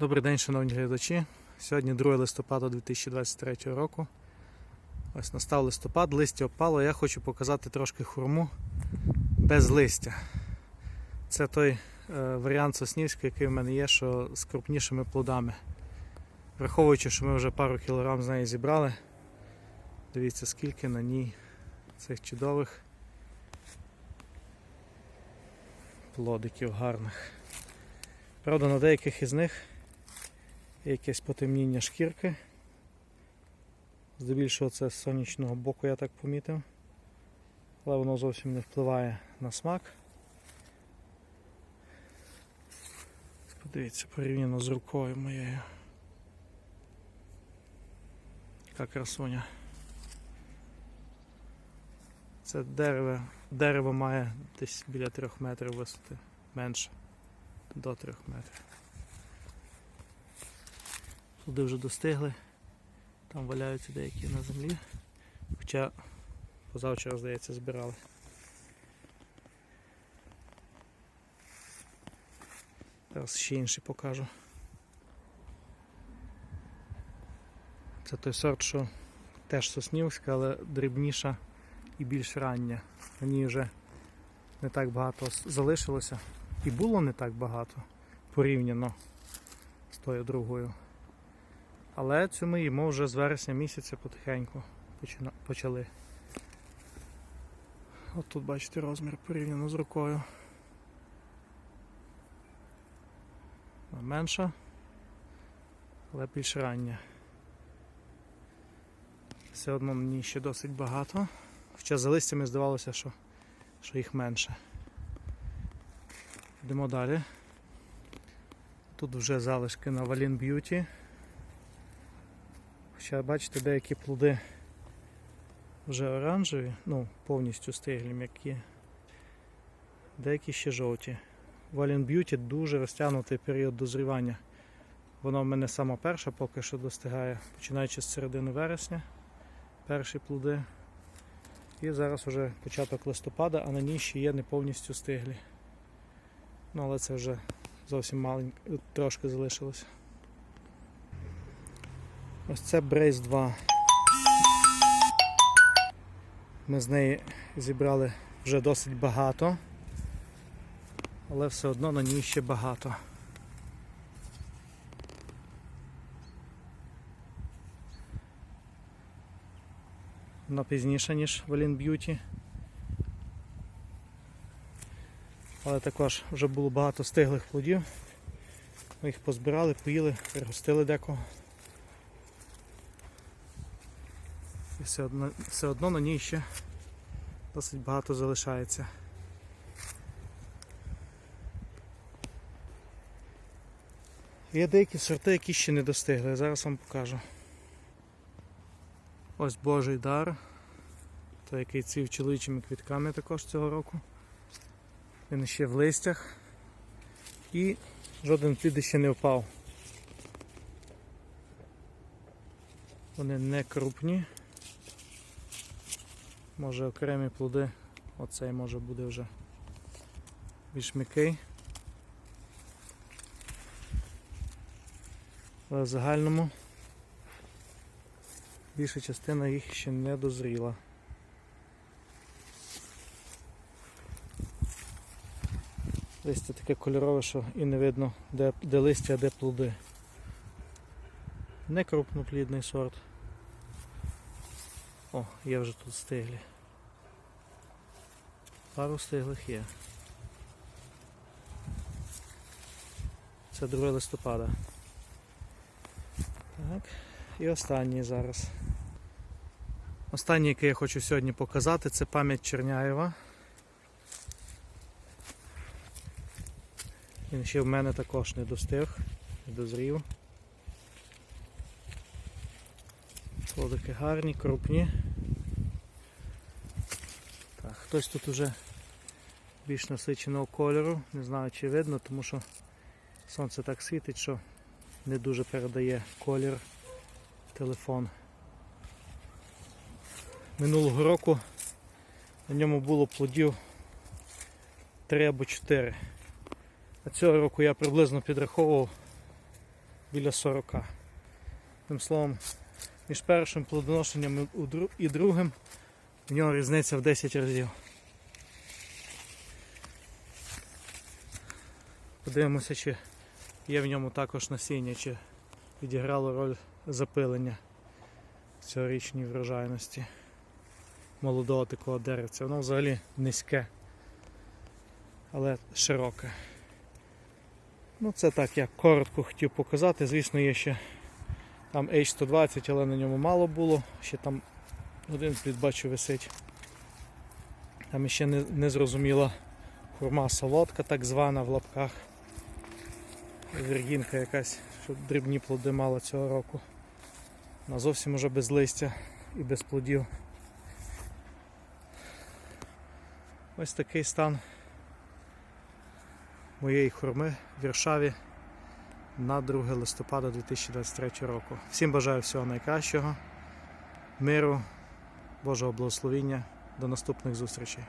Добрий день, шановні глядачі. Сьогодні 2 листопада 2023 року. Ось настав листопад, листя опало. Я хочу показати трошки хурму без листя. Це той е, варіант соснівський, який в мене є, що з крупнішими плодами. Враховуючи, що ми вже пару кілограм з неї зібрали. Дивіться, скільки на ній цих чудових плодиків гарних. Правда, на деяких із них якесь потемніння шкірки. Здебільшого це з сонячного боку я так помітив. Але воно зовсім не впливає на смак. Подивіться, порівняно з рукою моєю. Яка красуня. Це дерево, дерево має десь біля 3 метрів висоти, менше до 3 метрів. Туди вже достигли, там валяються деякі на землі, хоча позавчора, здається, збирали. Зараз ще інший покажу. Це той сорт, що теж соснівська, але дрібніша і більш рання. Мені вже не так багато залишилося. І було не так багато порівняно з тою другою. Але цю ми їмо вже з вересня місяця потихеньку почали. От тут бачите розмір порівняно з рукою. Менша, але більш рання. Все одно ній ще досить багато. Хоча за листями здавалося, що, що їх менше. Йдемо далі. Тут вже залишки на Валін Б'юті. Хоча бачите, деякі плоди вже оранжеві, ну, повністю стиглі, м'які. Деякі ще жовті. Валін Б'юті дуже розтягнутий період дозрівання. Воно в мене сама перша поки що достигає, починаючи з середини вересня. Перші плоди. І зараз вже початок листопада, а на ній ще є не повністю стиглі. Ну, але це вже зовсім маленько, трошки залишилося. Ось це Брейс 2. Ми з неї зібрали вже досить багато, але все одно на ній ще багато. Вона пізніша, ніж Валін Б'юті. Але також вже було багато стиглих плодів. Ми їх позбирали, поїли, пригостили декого. І все одно, все одно на ній ще досить багато залишається. Є деякі сорти, які ще не достигли. Зараз вам покажу. Ось Божий дар. Той, який цвів чоловічими квітками також цього року. Він ще в листях і жоден плід ще не впав. Вони не крупні. Може окремі плоди, оцей може буде вже більш м'який. Але в загальному більша частина їх ще не дозріла. Листя таке кольорове, що і не видно, де, де листя, а де плоди. Не крупноплідний сорт. О, є вже тут стиглі. Пару стиглих є. Це 2 листопада. Так. І останній зараз. Останній, який я хочу сьогодні показати, це пам'ять Черняєва. Він ще в мене також не достиг, не дозрів. Плодики гарні, крупні. Так, хтось тут уже більш насиченого кольору, не знаю чи видно, тому що сонце так світить, що не дуже передає колір телефон. Минулого року на ньому було плодів 3 або 4. А цього року я приблизно підраховував біля 40. Тим словом, між першим плодоношенням і другим в нього різниця в 10 разів. Подивимося, чи є в ньому також насіння, чи відіграло роль запилення цьогорічній врожайності молодого такого деревця. Воно взагалі низьке, але широке. Ну, це так, я коротко хотів показати. Звісно, є ще там H120, але на ньому мало було. Ще там один плід бачу висить. Там ще не, незрозуміла хурма солодка, так звана в лапках. Віргінка якась, щоб дрібні плоди мала цього року. Вона зовсім уже без листя і без плодів. Ось такий стан моєї хурми в Віршаві на 2 листопада 2023 року. Всім бажаю всього найкращого, миру, Божого благословіння. До наступних зустрічей.